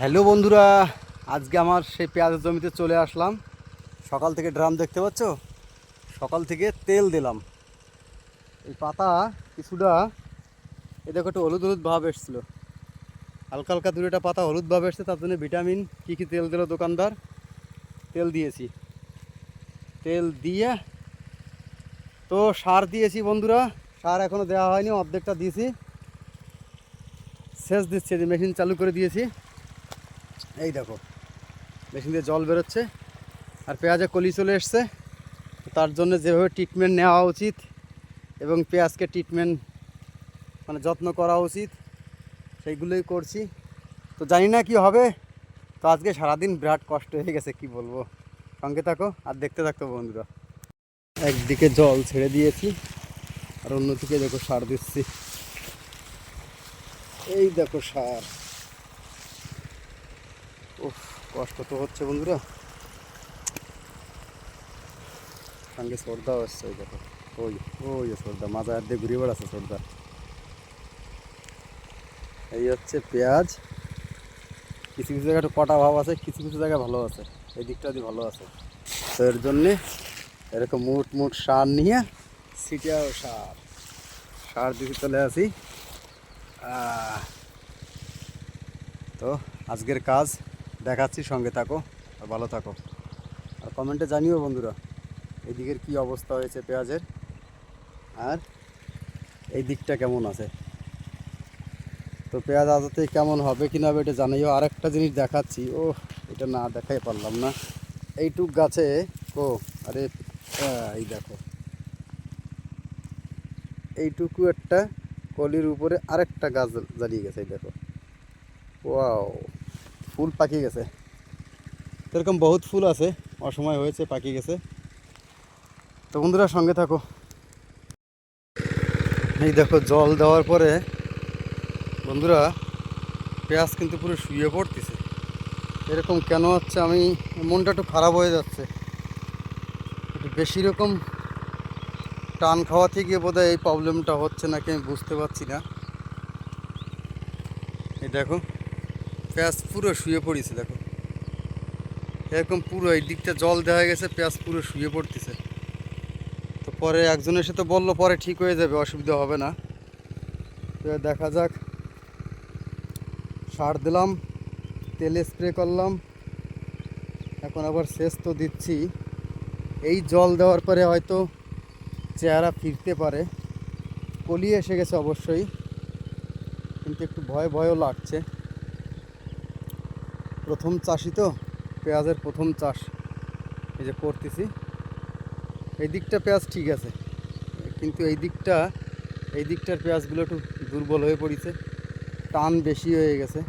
Hello বন্ধুরা, আজকে আমার সেই পেঁয়াজের জমিতে চলে আসলাম। সকাল থেকে ড্রাম দেখতে পাচ্ছ? সকাল থেকে তেল দিলাম। এই পাতা কিছুটা, এ দেখো একটু হলুদ হলুদ ভাব এসছিলো। হালকা হালকা দুটোটা পাতা হলুদ ভাব এসছে, তার জন্য ভিটামিন, কী কী তেল দিল দোকানদার? তেল দিয়েছি। তেল দিয়ে তো সার দিয়েছি বন্ধুরা, সার এখনও দেওয়া হয়নি, অর্ধেকটা দিয়েছি। সেচ দিচ্ছে মেশিন চালু করে দিয়েছি। এই দেখো, মেশিন দিয়ে জল বেরোচ্ছে আর পেঁয়াজে কলি চলে এসছে। তার জন্য যেভাবে ট্রিটমেন্ট নেওয়া উচিত এবং পেঁয়াজকে ট্রিটমেন্ট মানে যত্ন করা উচিত, সেইগুলোই করছি। তো জানি না কি হবে, তো আজকে সারাদিন বিরাট কষ্ট হয়ে গেছে, কি বলব? সঙ্গে থাকো আর দেখতে থাকতো বন্ধুরা। একদিকে জল ছেড়ে দিয়েছি আর অন্যদিকে দেখো সার দিচ্ছি। এই দেখো সার। কষ্ট তো হচ্ছে বন্ধুরা? সঙ্গে সর্দাও আসছে ওই দেখো। ওই ওই সর্দা মাজা আর দিয়ে ঘুরে বেড়াচ্ছে সর্দা এই হচ্ছে পেঁয়াজ। কিছু কিছু জায়গায় একটু কটা ভাব আছে, কিছু কিছু জায়গায় ভালো আছে। এই দিকটা দিয়ে ভালো আছে। তো এর জন্যে এরকম মুট মুট সার নিয়ে সিটিয়াও সার। সার দিতে চলে আসি। তো আজকের কাজ দেখাচ্ছি, সঙ্গে থাকো আর ভালো থাকো। আর কমেন্টে জানিও বন্ধুরা, এদিকের কি অবস্থা হয়েছে পেঁয়াজের? আর এই দিকটা কেমন আছে? তো পেঁয়াজ আদতে কেমন হবে কি না হবে এটা জানাইও আর একটা জিনিস দেখাচ্ছি ও এটা না দেখাই পারলাম না। এইটুক গাছে ও আরে এই দেখো। এইটুকু একটা কলির উপরে আরেকটা গাছ জ্বালিয়ে গেছে দেখো। ওয়াও। ফুল পাকিয়ে গেছে। এরকম বহুত ফুল আছে, অসময় হয়েছে, পাকিয়ে গেছে। তো বন্ধুরা, সঙ্গে থাকো। এই দেখো, জল দেওয়ার পরে বন্ধুরা, পেঁয়াজ কিন্তু পুরো শুয়ে পড়তেছে। এরকম কেন হচ্ছে, আমি মনটা একটু খারাপ হয়ে যাচ্ছে। একটু বেশি রকম টান খাওয়াতে গিয়ে বোধহয় এই প্রবলেমটা হচ্ছে নাকি, আমি বুঝতে পারছি না। এই দেখো। পেঁয়াজ পুরো শুয়ে পড়েছে, দেখো। এরকম পুরো এই দিকটা জল দেওয়া গেছে, পেঁয়াজ পুরো শুয়ে পড়তেছে। তো পরে একজন এসে তো বলল, পরে ঠিক হয়ে যাবে, অসুবিধা হবে না। তো দেখা যাক। সার দিলাম, তেলে স্প্রে করলাম। এখন আবার শেষ তো দিচ্ছি। এই জল দেওয়ার পরে হয়তো চেহারা ফিরতে পারে। কলি এসে গেছে অবশ্যই। কিন্তু একটু ভয়, ভয়ও লাগছে। প্রথম চাষই তো, পেঁয়াজের প্রথম চাষ। এই যে করতেছি। এই দিকটা পেঁয়াজ ঠিক আছে, কিন্তু এই দিকটা, এই দিকটার পেঁয়াজগুলো একটু দুর্বল হয়ে পড়েছে, টান বেশি হয়ে গেছে।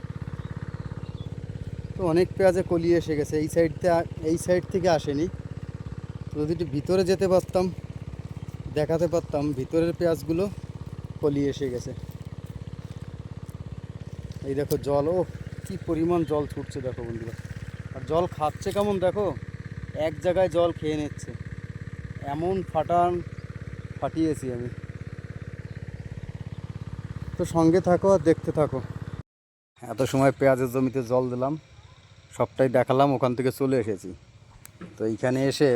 তো অনেক পেঁয়াজে কলি এসে গেছে, এই সাইডতে এই সাইড থেকে আসেনি। যদি একটু ভিতরে যেতে পারতাম, দেখাতে পারতাম, ভিতরের পেঁয়াজগুলো কলি এসে গেছে। এই দেখো জল ও কি পরিমাণ জল ছুটছে দেখো বন্ধুরা। আর জল খাচ্ছে কেমন দেখো? এক জায়গায় জল খেয়ে নিচ্ছে। এমন ফাটান ফাটিয়েছি আমি। তো সঙ্গে থাকো আর দেখতে থাকো। এত সময় পেঁয়াজের জমিতে জল দিলাম, সবটাই দেখালাম, ওখান থেকে চলে এসেছি। তো এইখানে এসে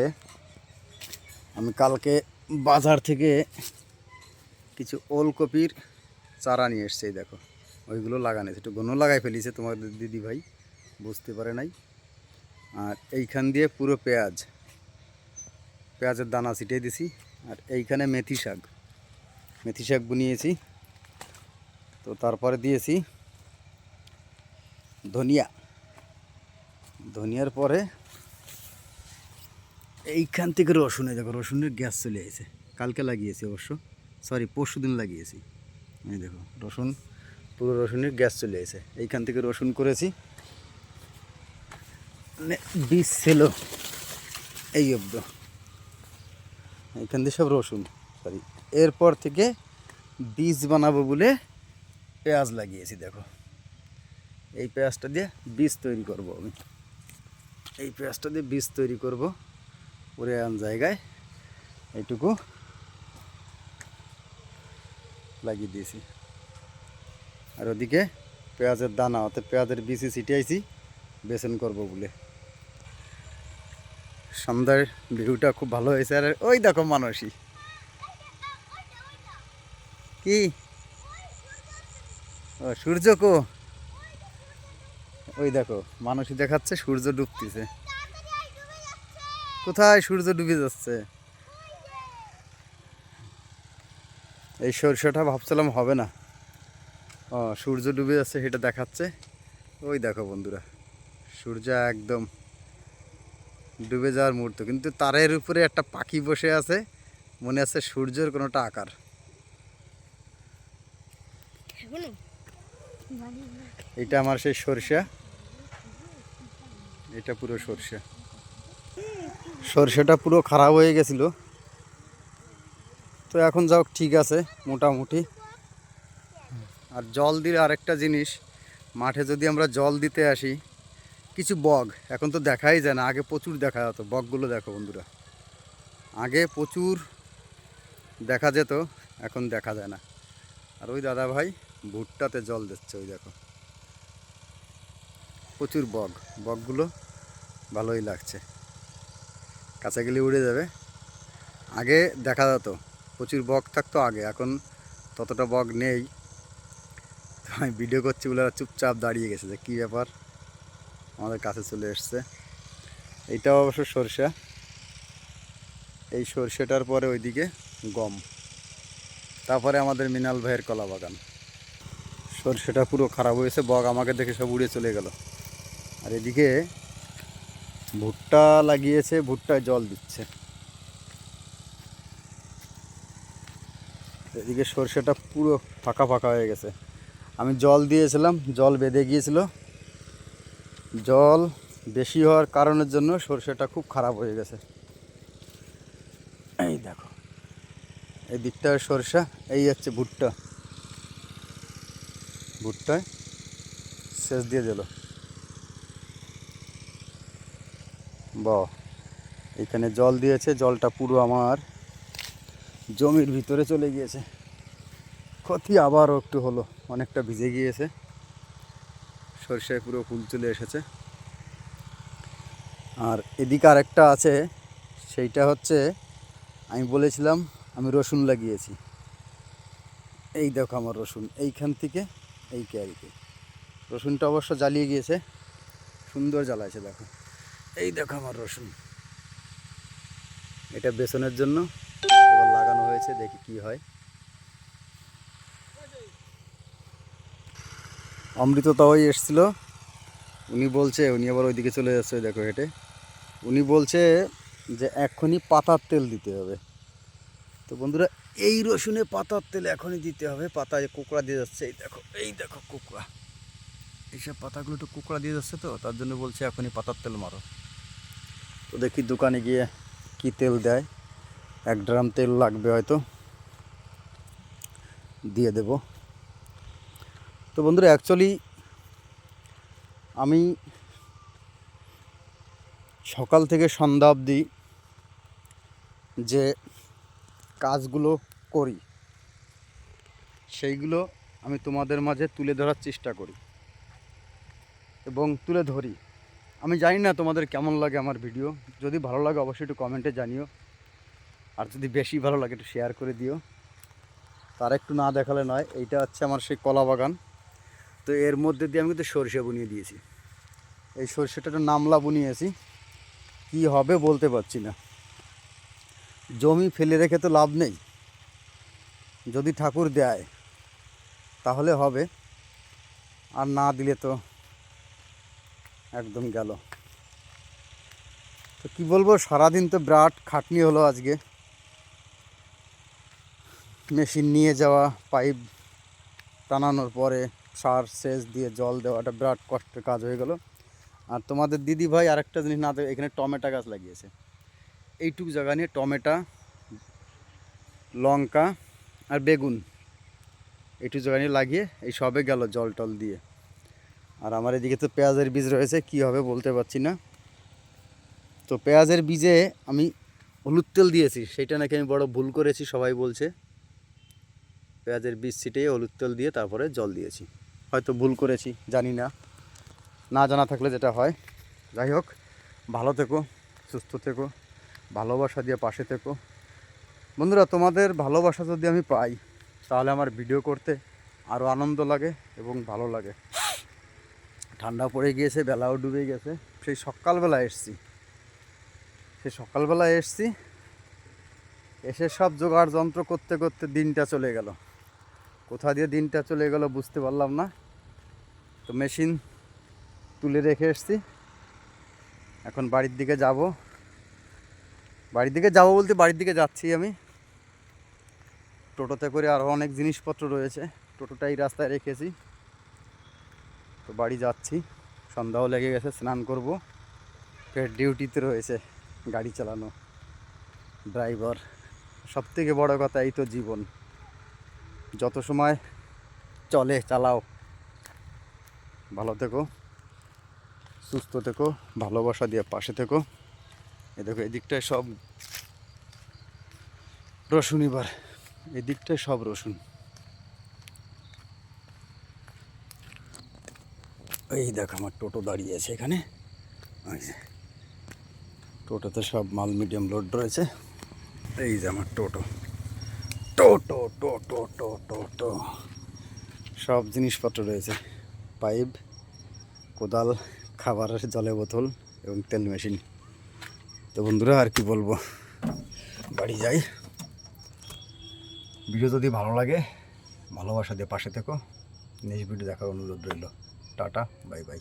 আমি কালকে বাজার থেকে কিছু ওলকপির চারা নিয়ে এসছে, দেখো। ওইগুলো লাগানো একটু গনও লাগাই ফেলিছে তোমার দিদি ভাই, বুঝতে পারে নাই। আর এইখান দিয়ে পুরো পেঁয়াজ, পেঁয়াজের দানা ছিটিয়ে দিছি। আর এইখানে মেথি শাক মেথি শাক বুনিয়েছি। তো তারপরে দিয়েছি ধনিয়া। ধনিয়ার পরে এইখান থেকে রসুনে দেখো রসুনের গ্যাস চলে এসেছে কালকে লাগিয়েছি অবশ্য। সরি পরশু দিন লাগিয়েছি। এই দেখো, রসুন পুরো রসুনের গ্যাস চলে এসেছে এইখান থেকে রসুন করেছি। মানে বীজ ছিল। এই অব্দ। এইখান দিয়ে সব রসুন সরি এরপর থেকে বীজ বানাবো বলে পেঁয়াজ লাগিয়েছি, দেখো। এই পেঁয়াজটা দিয়ে বীজ তৈরি করব আমি। এই পেঁয়াজটা দিয়ে বীজ তৈরি করব পরে আন জায়গায়। এইটুকু লাগিয়ে দিয়েছি। আর ওদিকে পেঁয়াজের দানা, অর্থাৎ পেঁয়াজের বিচি ছিটিয়েছি বেসন করব বলে। সন্ধ্যার ভিউটা খুব ভালো হয়েছে, আর ওই দেখো মানুষই কি? ও, সূর্য কো? ওই দেখো মানুষই দেখাচ্ছে, সূর্য ডুবতেছে। কোথায় সূর্য ডুবে যাচ্ছে? এই সরষেটা ভাবছিলাম হবে না। সূর্য ডুবে যাচ্ছে সেটা দেখাচ্ছে। ওই দেখো বন্ধুরা সূর্য একদম ডুবে যাওয়ার মুহূর্ত। কিন্তু তারের উপরে একটা পাখি বসে আছে মনে আছে সূর্যের কোনোটা আকার। এটা আমার সেই সরষা। এটা পুরো সরষা। সরষেটা পুরো খারাপ হয়ে গেছিল। তো এখন যাও ঠিক আছে মোটামুটি। আর জল দিলে আরেকটা জিনিস, মাঠে যদি আমরা জল দিতে আসি, কিছু বগ এখন তো দেখাই যায় না, আগে প্রচুর দেখা যেত বগগুলো দেখো বন্ধুরা। আগে প্রচুর দেখা যেত, এখন দেখা যায় না। আর ওই দাদা ভাই ভুট্টাতে জল দিচ্ছে, ওই দেখো। প্রচুর বগ বগগুলো ভালোই লাগছে। কাছে গেলে উড়ে যাবে। আগে দেখা যেত, প্রচুর বগ থাকতো আগে, এখন ততটা বগ নেই। আমি ভিডিও করছি বলে চুপচাপ দাঁড়িয়ে গেছে। যে কী ব্যাপার? আমাদের কাছে চলে এসছে। এইটাও অবশ্য সরষা। এই সরষেটার পরে ওইদিকে গম। তারপরে আমাদের মিনাল ভাইয়ের কলা বাগান। সরষেটা পুরো খারাপ হয়েছে বগ আমাকে দেখে সব উড়ে চলে গেল। আর এদিকে ভুট্টা লাগিয়েছে, ভুট্টায় জল দিচ্ছে। এদিকে সরষেটা পুরো ফাঁকা ফাঁকা হয়ে গেছে। আমি জল দিয়েছিলাম, জল বেঁধে গিয়েছিল। জল বেশি হওয়ার কারণের জন্য সর্ষেটা খুব খারাপ হয়ে গেছে। এই দেখো, এই দিকটা সরষা, এই হচ্ছে ভুট্টা। ভুট্টায় শেষ দিয়ে দিল। বাহ, এখানে জল দিয়েছে, জলটা পুরো আমার জমির ভিতরে চলে গিয়েছে। ক্ষতি আবারও একটু হলো, অনেকটা ভিজে গিয়েছে। সরষায় পুরো ফুল চলে এসেছে। আর এদিকে আরেকটা আছে, সেইটা হচ্ছে, আমি বলেছিলাম, আমি রসুন লাগিয়েছি। এই দেখো আমার রসুন, এইখান থেকে, এই ক্যারিতে। রসুনটা অবশ্য জ্বালিয়ে গিয়েছে, সুন্দর জ্বালাইছে দেখো। এই দেখো আমার রসুন। এটা বেসনের জন্য, এবার লাগানো হয়েছে, দেখি কি হয়। অমৃততা ওই এসছিল। উনি বলছে, উনি আবার ওইদিকে চলে যাচ্ছে, দেখো হেঁটে। উনি বলছে যে এখনই পাতার তেল দিতে হবে। তো বন্ধুরা, এই রসুনে পাতার তেল এখনই দিতে হবে। পাতায় কুকড়া দিয়ে যাচ্ছে, এই দেখো এই দেখো কুকড়া। এইসব পাতাগুলো একটু কুকড়া দিয়ে যাচ্ছে তো, তার জন্য বলছে এখনই পাতার তেল মারো। তো দেখি দোকানে গিয়ে কি তেল দেয়। এক ড্রাম তেল লাগবে হয়তো। দিয়ে দেব। তো বন্ধুরা অ্যাকচুয়ালি আমি সকাল থেকে সন্ধ্যা অবধি যে কাজগুলো করি, সেইগুলো আমি তোমাদের মাঝে তুলে ধরার চেষ্টা করি এবং তুলে ধরি। আমি জানি না তোমাদের কেমন লাগে আমার ভিডিও যদি ভালো লাগে, অবশ্যই একটু কমেন্টে জানিও। আর যদি বেশি ভালো লাগে, একটু শেয়ার করে দিও। তার একটু না দেখালে নয়, এইটা হচ্ছে আমার সেই কলা বাগান তো এর মধ্যে দিয়ে আমি কিন্তু সরষে বুনিয়ে দিয়েছি। এই সরষেটা একটু নামলা বুনিয়েছি। কি হবে বলতে পারছি না। জমি ফেলে রেখে তো লাভ নেই। যদি ঠাকুর দেয়, তাহলে হবে। আর না দিলে তো একদম গেল। তো কি বলব, সারাদিন তো বিরাট খাটনি হলো আজকে। মেশিন নিয়ে যাওয়া, পাইপ টানানোর পরে সার সেচ দিয়ে জল দেওয়াটা বিরাট কষ্টের কাজ হয়ে গেল। আর তোমাদের দিদি ভাই আরেকটা জিনিস না এখানে টমেটো গাছ লাগিয়েছে। এইটুকু জায়গা নিয়ে টমেটা, লঙ্কা আর বেগুন এইটুকু জায়গা নিয়ে লাগিয়ে এই সবে গেল জল টল দিয়ে। আর আমার এদিকে তো পেঁয়াজের বীজ রয়েছে, কি হবে বলতে পারছি না। তো পেঁয়াজের বীজে আমি হলুদ তেল দিয়েছি, সেটা নাকি আমি বড় ভুল করেছি, সবাই বলছে। পেঁয়াজের বীজ ছিটিয়ে হলুদ তেল দিয়ে তারপরে জল দিয়েছি। হয়তো ভুল করেছি, জানি না। না জানা থাকলে যেটা হয়। যাই হোক, ভালো থেকো, সুস্থ থেকো, ভালোবাসা দিয়ে পাশে থেকো। বন্ধুরা, তোমাদের ভালোবাসা যদি আমি পাই, তাহলে আমার ভিডিও করতে আরও আনন্দ লাগে এবং ভালো লাগে। ঠান্ডা পড়ে গিয়েছে, বেলাও ডুবে গেছে। সেই সকালবেলা এসছি। সেই সকালবেলা এসছি। এসে সব জোগাড় যন্ত্র করতে করতে দিনটা চলে গেল। কোথা দিয়ে দিনটা চলে গেল বুঝতে পারলাম না। তো মেশিন তুলে রেখে এসছি। এখন বাড়ির দিকে যাব। বাড়ির দিকে যাব বলতে বাড়ির দিকে যাচ্ছি আমি। টোটোতে করে আরও অনেক জিনিসপত্র রয়েছে। টোটোটাই রাস্তায় রেখেছি। তো বাড়ি যাচ্ছি। সন্ধ্যাও লেগে গেছে, স্নান করব। ফের ডিউটিতে রয়েছে গাড়ি চালানো। ড্রাইভার। সবথেকে বড় কথা এই তো জীবন। যত সময় চলে, চালাও। ভালো থেকো, সুস্থ থেকো, ভালোবাসা দিয়ে পাশে থেকো। এ দেখো, এদিকটায় সব রসুন এবার। এদিকটায় সব রসুন। এই দেখ, আমার টোটো দাঁড়িয়ে আছে এখানে। টোটোতে সব মাল মিডিয়াম লোড রয়েছে। এই যে আমার টোটো। টোটো টোটো টোটো টো। সব জিনিসপত্র রয়েছে। পাইপ, কোদাল, খাবারের জলের বোতল এবং তেল মেশিন। তো বন্ধুরা, আর কি বলব? বাড়ি যাই। ভিডিও যদি ভালো লাগে, ভালোবাসা দিয়ে পাশে থেকো। নেক্সট ভিডিও দেখার অনুরোধ রইল। Tata, bye bye.